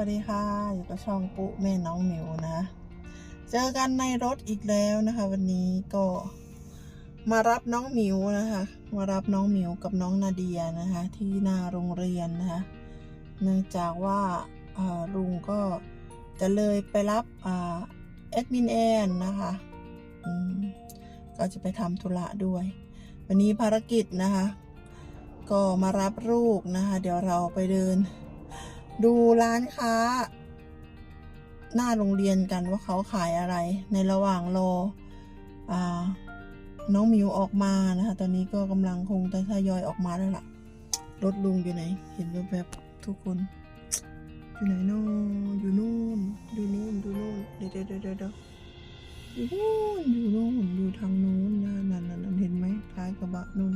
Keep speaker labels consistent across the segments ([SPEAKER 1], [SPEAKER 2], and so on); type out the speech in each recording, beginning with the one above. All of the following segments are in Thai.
[SPEAKER 1] วัสดีค่ะ อยู่กับช่องปุ๊แม่น้องหมิวนะ เจอกันในรถอีกแล้วนะคะ วันนี้ก็มารับน้องหมิวนะคะ มารับน้องหมิวกับน้องนาเดียนะคะ ที่หน้าโรงเรียนนะคะเนื่องจากว่าลุงก็จะเลยไปรับเอ่าแอดมินแอนนะคะก็จะไปทำธุระด้วย วันนี้ภารกิจนะคะ ก็มารับลูกนะคะ เดี๋ยวเราไปเดิน ดูร้านค้า หน้าโรงเรียนกันว่าเขาขายอะไร ในระหว่างรออน้องมิวออกมานะคะ ตอนนี้ก็กำลังคงจะทยอยออกมาแล้วล่ะ รถลุงอยู่ไหน เห็นแบบทุกคน อยู่ไหนโน่อยู่นู่นอยู่นู่นอยู่นู่นเดี๋ยวเดี๋ยวเดี๋ยวเดะอยู่นู่นอยู่นู่นอยู่ทางนู้นนะนั่นนั่นนั่นเห็นไหมท้ายกระบะนู่น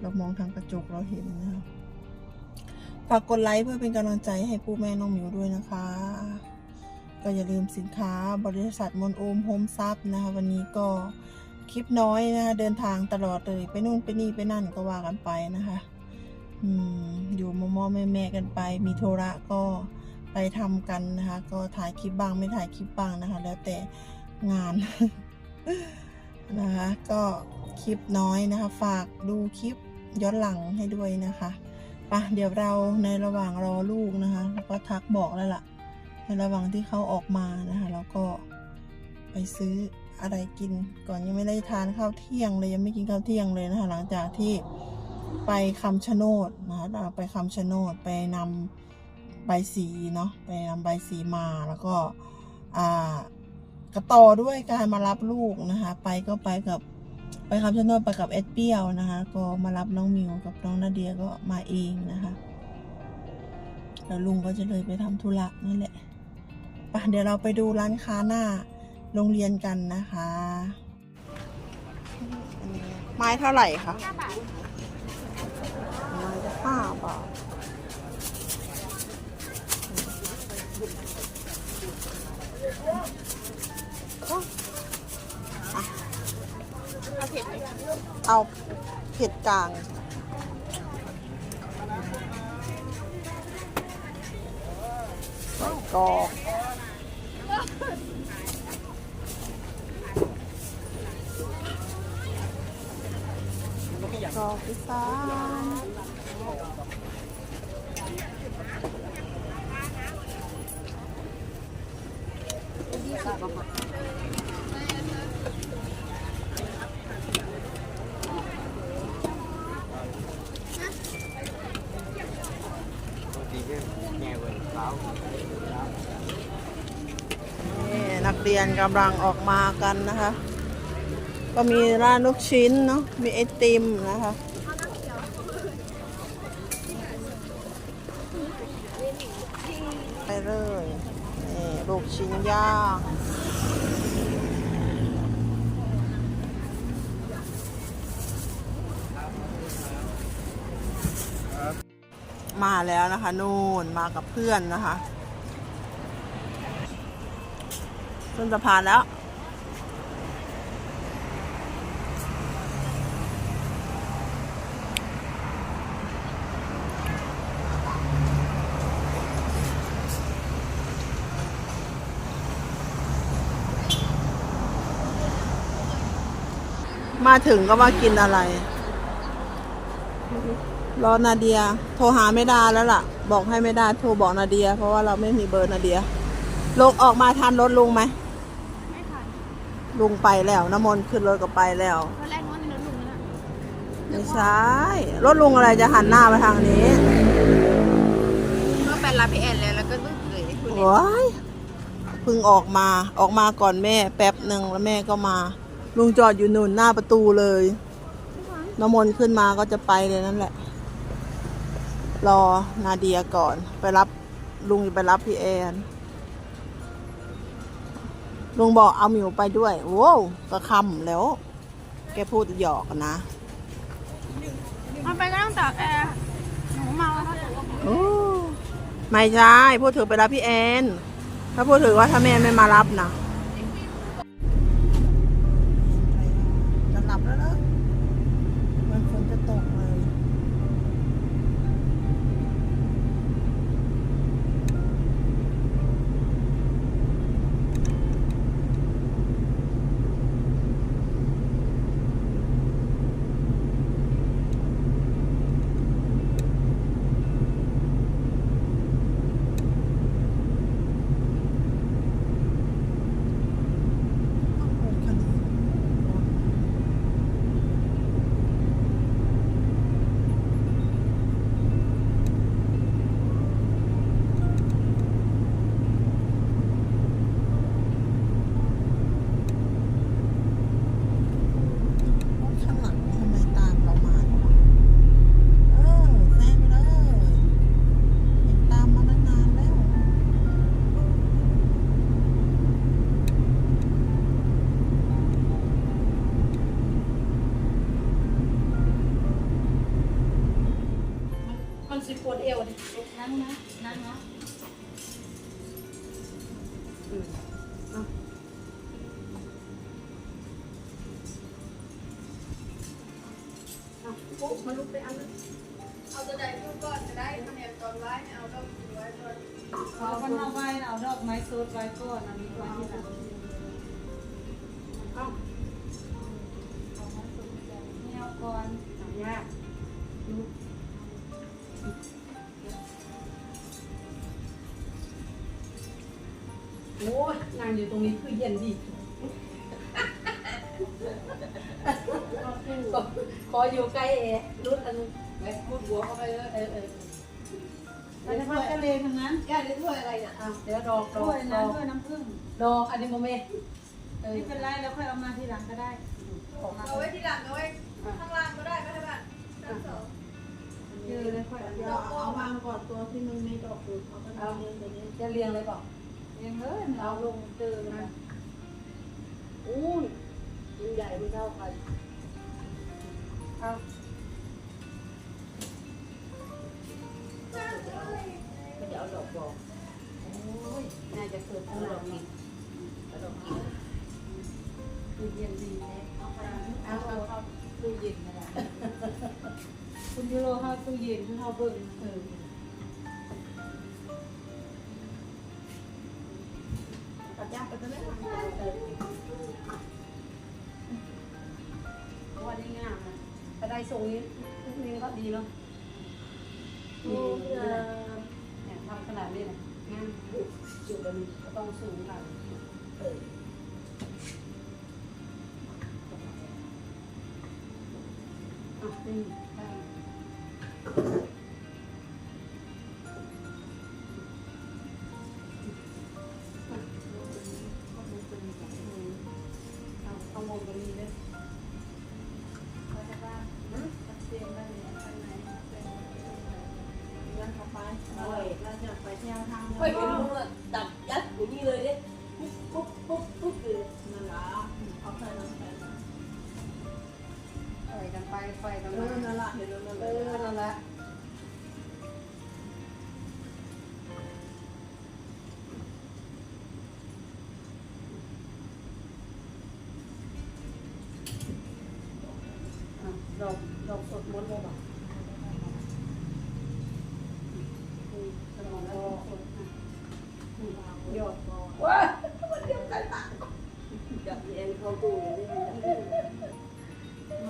[SPEAKER 1] เรามองทางกระจกเราเห็นนะคะ ฝากกดไลค์เพื่อเป็นกำลังใจให้ผู้แม่น้องหมิวด้วยนะคะ ก็อย่าลืมสินค้าบริษัทมนโอมโฮมซับนะคะวันนี้ก็คลิปน้อยนะคะเดินทางตลอดเลยไปนู่นไปนี่ไปนั่นก็ว่ากันไปนะคะอืมอยู่มอมอแม่แม่กันไป มีโทระก็ไปทำกันนะคะ ก็ถ่ายคลิปบ้างไม่ถ่ายคลิปบ้างนะคะ แล้วแต่งานนะคะ ก็คลิปน้อยนะคะ ฝากดูคลิปย้อนหลังให้ด้วยนะคะ ปะเดี๋ยวเราในระหว่างรอลูกนะคะแล้วก็ทักบอกแล้วล่ะ ในระหว่างที่เขาออกมานะคะแล้วก็ไปซื้ออะไรกินก่อนยังไม่ได้ทานข้าวเที่ยงเลยยังไม่กินข้าวเที่ยงเลยนะคะหลังจากที่ไปคำชะโนดนะคะไปคำชะโนดไปนำใบสีเนาะไปนำใบสีมาแล้วก็อ่ากระต่อด้วยการมารับลูกนะคะ ไปก็ไปกับ ไปคำชะโนดไปกับเอ็ดเปียวนะคะ ก็มารับน้องมิวกับน้องนาเดียก็มาเองนะคะแล้วลุงก็จะเลยไปทำธุระนั่นแหละไปเดี๋ยวเราไปดูร้านค้าหน้าโรงเรียนกันนะคะ ไม้เท่าไหร่คะไม้จะห้าบาทอะ เอาเผ็ดกลางใส่กรอกกรอกพิซซ่า นี่นักเรียนกำลังออกมากันนะคะ ก็มีร้านลูกชิ้นเนาะ มีไอติมนะคะไปเลยนี่ลูกชิ้นย่าง มาแล้วนะคะนู่นมากับเพื่อนนะคะขึ้นสะพานแล้ว มาถึงก็มากินอะไร รอนาเดีย โทรหาไม่ได้แล้วล่ะ บอกให้ไม่ได้โทรบอกนาเดีย เพราะว่าเราไม่มีเบอร์นาเดียลงออกมาทันรถลุงไหม
[SPEAKER 2] ไม่ทัน
[SPEAKER 1] ลุงไปแล้วน้ำมนต์ขึ้นรถก็ไปแล้ว
[SPEAKER 2] ตอนแรกนึกว่าเป็นรถลุงนะ
[SPEAKER 1] ไม่ใช่รถลุงอะไรจะหันหน้ามาทางนี้
[SPEAKER 2] เมื่อไปรับพี่แอนแล้วแล้วก็บึ้งเลยคุณ
[SPEAKER 1] โอ้ยเพิ่งออกมาออกมาก่อนแม่ แป๊บหนึ่งแล้วแม่ก็มา ลุงจอดอยู่นู่นหน้าประตูเลย น้ำมนต์ขึ้นมาก็จะไปเลยนั่นแหละ รอนาเดียก่อน ไปรับลุงจะไปรับพี่แอน ลุงบอกเอาหมิวไปด้วย โว้วก็คำแล้ว แกพูดหยอกนะ
[SPEAKER 2] มันไปก็ต้องตากแอร์หนูเมาแล้ว
[SPEAKER 1] โอ้ไม่ใช่พูดถึงไปรับพี่แอน ถ้าพูดถึงว่าถ้าแม่ไม่มารับนะจะ สิปวดเอวนั่
[SPEAKER 2] งนะนั่งเนาะ
[SPEAKER 3] อืมเอาเอาปุ๊บมาลุกไปอันนั้น
[SPEAKER 1] เอาตัวใดขึ้ก่อนจะได้คะแนนตอนไว้เอาต้องไว้ก่อน
[SPEAKER 2] เอากันเอาไว้เอาดอกไม้สดไว้ก่อนอันนี้ไว้ที่หลัง
[SPEAKER 3] เอา
[SPEAKER 2] เอาไม้สดไว้นี่เอาก่อน
[SPEAKER 3] โอ้ยนั่งอยู่ตรงนี้คือเย็นดีขอขออยู่ใกล้เอรุดอันนึงไปมุดหัวเข้าไปเลยเออเออ
[SPEAKER 2] ไปทำทะเลทั้งนั้น
[SPEAKER 3] ย่าได้ถ้วยอะไรเนี่ยอ้าวเดี๋ยวดอกด
[SPEAKER 2] ถ้
[SPEAKER 3] อ
[SPEAKER 2] วย
[SPEAKER 3] กด
[SPEAKER 2] นั้
[SPEAKER 3] อนก
[SPEAKER 2] ถ้วยน้ำผึ้ง
[SPEAKER 3] ดอกอันนี้โมเมเออ
[SPEAKER 2] ไม่เป็นไรแล้วค่อยเอามาทีหลังก็ได้
[SPEAKER 3] ของมา
[SPEAKER 1] เอาไว้ที่หลังเอาไว้ข้างล่างก็ได้ก็ได้บ้านชั้นสอง
[SPEAKER 2] เจอเลยค่อยเอา
[SPEAKER 1] เดี๋ยวเอาวางก่อนตัวที่มันไม่ดอกอยู่เอาไปเอาเรียงตัวนี้
[SPEAKER 3] จะเรียงเลยบอก
[SPEAKER 2] เองเลย
[SPEAKER 3] เอาลงเจอนะอู้ยยิ่งใหญ่ไม่เท่ากันเอาไม่จะเอาดอกบอกโอ้ยน่าจะเกิดทั้งดอกนี้ดอกนี้ดูเย็นดีเลยเอาไปเอาเอา
[SPEAKER 2] ตู้เย็นก็ได้คุณยูโรเข้าตู้เย็นเขาเบิ่ง
[SPEAKER 3] เออ ถ้าได้ทรงนี้นี่ก็ดีเนาะ
[SPEAKER 1] โอ้ย
[SPEAKER 3] เนี่ย ดอกดอกสดมดเลยป่ะอืมดอกดอกสดอ่อืมหยดว้ามันเดียวกันตาจับเอ็นเขาตู้อย่างนี้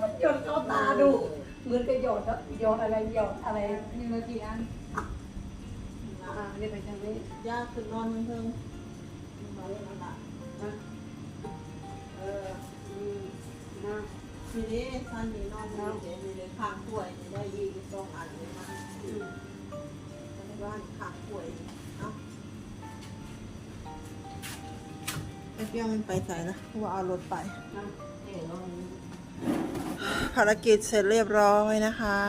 [SPEAKER 3] มันหยดเข้าตาดู เหมือนกับหยดอะหยดอะไรหยดอะไร
[SPEAKER 2] นี่มากี่อัน
[SPEAKER 3] อ่าเรียกไปทางนี้
[SPEAKER 1] ยากขึ้นอนเพิ่งมาเล่นละ ทีนี้ท่านนี่นอนแล้วเดี๋ยวมีเลยข้างป่วยนี่ได้ยี่สิบสองอันเลยนะ
[SPEAKER 3] อืม
[SPEAKER 1] บ้านข้างป่วยเนาะไอ้เปี้ยมันไปใส่ละว่าเอารถไป
[SPEAKER 3] นะเอ๋ลอง
[SPEAKER 1] ภารกิจเสร็จเรียบร้อยนะคะ